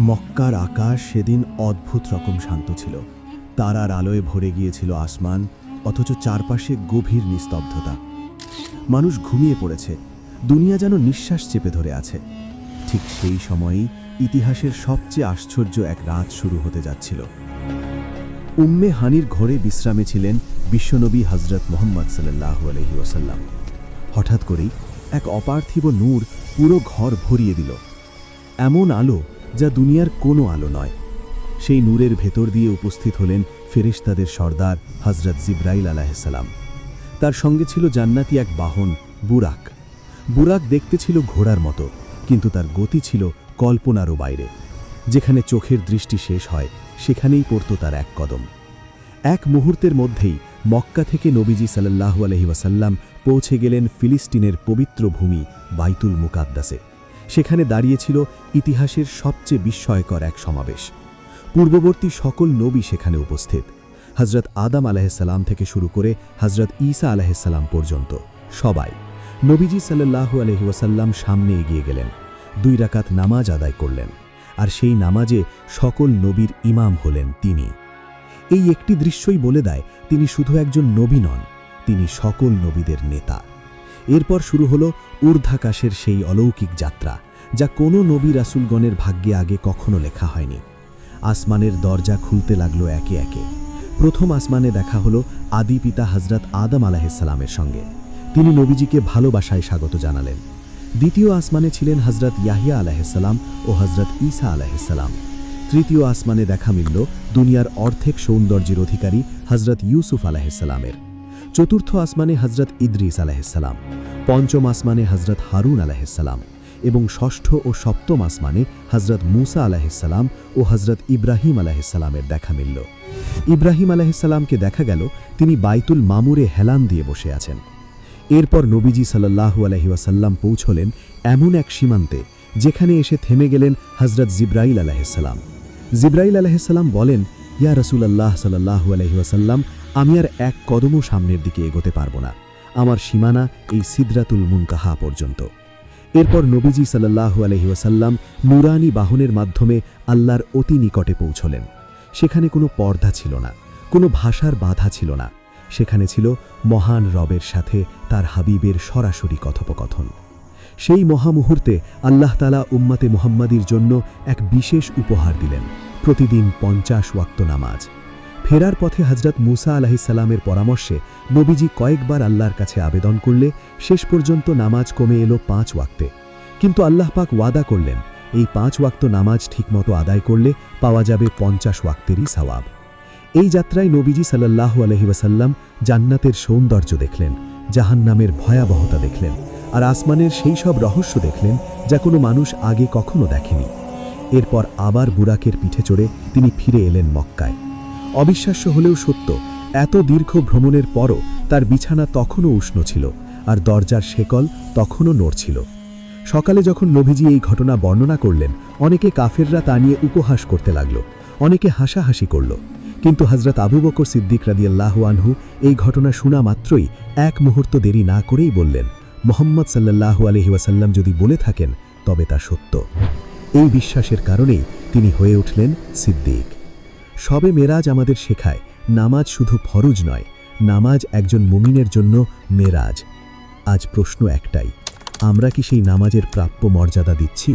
মক্কার আকাশ সেদিন অদ্ভুত রকম শান্ত ছিল। তারার আলোয় ভরে গিয়েছিল আসমান, অথচ চারপাশে গভীর নিস্তব্ধতা। মানুষ ঘুমিয়ে পড়েছে। দুনিয়া যেন নিঃশ্বাস চেপে ধরে আছে। ঠিক সেই সময়েই ইতিহাসের সবচেয়ে আশ্চর্য এক রাত শুরু হতে যাচ্ছিল। উম্মে হানির ঘরে বিশ্রামে ছিলেন বিশ্বনবী হজরত মোহাম্মদ সাল্লাহ আলহি ওসাল্লাম হঠাৎ করেই এক অপার্থিব নূর পুরো ঘর ভরিয়ে দিল। এমন আলো যা দুনিয়ার কোনো আলো নয়। সেই নূরের ভেতর দিয়ে উপস্থিত হলেন ফেরেশতাদের সর্দার হজরত জিব্রাইল আলাহিসাল্লাম তার সঙ্গে ছিল জান্নাতি এক বাহন, বুরাক। বুরাক দেখতে ছিল ঘোড়ার মতো, কিন্তু তার গতি ছিল কল্পনারও বাইরে। যেখানে চোখের দৃষ্টি শেষ হয়, সেখানেই পড়ত তার এক কদম। এক মুহূর্তের মধ্যেই মক্কা থেকে নবীজি সাল্লাহু আলহি ওয়াসাল্লাম পৌঁছে গেলেন ফিলিস্তিনের পবিত্র ভূমি বাইতুল মুকাদ্দাসে। সেখানে দাঁড়িয়েছিল ইতিহাসের সবচেয়ে বিস্ময়কর এক সমাবেশ। পূর্ববর্তী সকল নবী সেখানে উপস্থিত। হজরত আদম আলাহিসাল্লাম থেকে শুরু করে হজরত ঈসা আলাহিসাল্লাম পর্যন্ত সবাই নবীজি সাল্লাহু ওয়াসাল্লাম সামনে এগিয়ে গেলেন, দুই রাকাত নামাজ আদায় করলেন আর সেই নামাজে সকল নবীর ইমাম হলেন তিনি। এই একটি দৃশ্যই বলে দেয়, তিনি শুধু একজন নবী নন, তিনি সকল নবীদের নেতা। এরপর শুরু হল ঊর্ধ্বাকাশের সেই অলৌকিক যাত্রা, যা কোনো নবী রাসুলগণের ভাগ্যে আগে কখনো লেখা হয়নি। আসমানের দরজা খুলতে লাগল একে একে। প্রথম আসমানে দেখা হলো আদি পিতা হজরত আদম আলাহিসাল্লামের সঙ্গে। তিনি নবীজিকে ভালোবাসায় স্বাগত জানালেন। দ্বিতীয় আসমানে ছিলেন হজরত ইয়াহিয়া আলাহিসাল্লাম ও হজরত ঈসা আলাহিসাল্লাম তৃতীয় আসমানে দেখা মিলল দুনিয়ার অর্ধেক সৌন্দর্যের অধিকারী হজরত ইউসুফ আলাহিসাল্লামের চতুর্থ আসমানে হজরত ইদ্রিস আলাহিসাল্লাম পঞ্চম আসমানে হজরত হারুন আলাহিসাল্লাম এবং ষষ্ঠ ও সপ্তম আসমানে হজরত মুসা আলাহিসাল্লাম ও হজরত ইব্রাহিম আলাহিসাল্লামের দেখা মিলল। ইব্রাহিম আলাহিসাল্লামকে দেখা গেল তিনি বাইতুল মামুরে হেলান দিয়ে বসে আছেন। এরপর নবীজি সাল্লাহু আলহিউসাল্লাম পৌঁছলেন এমন এক সীমান্তে যেখানে এসে থেমে গেলেন হজরত জিব্রাইল আলাহিসাল্লাম জিব্রাইল আলাহিসাল্লাম বলেন, ইয়া রসুলাল্লাহ সাল্লাহু আলহিউসাল্লাম আমি আর এক কদমও সামনের দিকে এগোতে পারব না। আমার সীমানা এই সিদ্রাতুল মুনকাহা পর্যন্ত। এরপর নবীজি সাল্লাহু আলহিউসাল্লাম নুরানি বাহনের মাধ্যমে আল্লাহর অতি নিকটে পৌঁছলেন। সেখানে কোনো পর্দা ছিল না, কোনো ভাষার বাধা ছিল না। সেখানে ছিল মহান রবের সাথে তার হাবিবের সরাসরি কথোপকথন। সেই মহামুহূর্তে আল্লাহ তালা উম্মাতে মুহাম্মাদির জন্য এক বিশেষ উপহার দিলেন। প্রতিদিন পঞ্চাশ ওয়াক্ত নামাজ। ফেরার পথে হজরত মুসা আলাহিসাল্লামের পরামর্শে নবীজি কয়েকবার আল্লাহর কাছে আবেদন করলে শেষ পর্যন্ত নামাজ কমে এলো পাঁচ ওয়াক্তে। কিন্তু আল্লাহ পাক ওয়াদা করলেন, এই পাঁচ ওয়াক্ত নামাজ ঠিকমতো আদায় করলে পাওয়া যাবে পঞ্চাশ ওয়াক্তেরই সওয়াব। এই যাত্রায় নবীজি সাল্লাহ আলহিবাসাল্লাম জান্নাতের সৌন্দর্য দেখলেন, জাহান্নামের ভয়াবহতা দেখলেন, আর আসমানের সেই সব রহস্য দেখলেন যা কোনো মানুষ আগে কখনো দেখেনি। এরপর আবার বুরাকের পিঠে চড়ে তিনি ফিরে এলেন মক্কায়। অবিশ্বাস্য হলেও সত্য, এত দীর্ঘ ভ্রমণের পরও তার বিছানা তখনও উষ্ণ ছিল আর দরজার শেকল তখনও নড়ছিল সকালে যখন নভিজি এই ঘটনা বর্ণনা করলেন, অনেকে কাফেররা তা নিয়ে উপহাস করতে লাগল, অনেকে হাসাহাসি করল। কিন্তু হজরত আবু বকর সিদ্দিক রাদিয়াল্লাহ আনহু এই ঘটনা শোনা মাত্রই এক মুহূর্ত দেরি না করেই বললেন, মোহাম্মদ সাল্লাল্লাহু আলহি ওয়াসাল্লাম যদি বলে থাকেন, তবে তা সত্য। এই বিশ্বাসের কারণেই তিনি হয়ে উঠলেন সিদ্দিক। সবে মেরাজ আমাদের শেখায়, নামাজ শুধু ফরজ নয়, নামাজ একজন মুমিনের জন্য মেরাজ। আজ প্রশ্ন একটাই, আমরা কি সেই নামাজের প্রাপ্য মর্যাদা দিচ্ছি?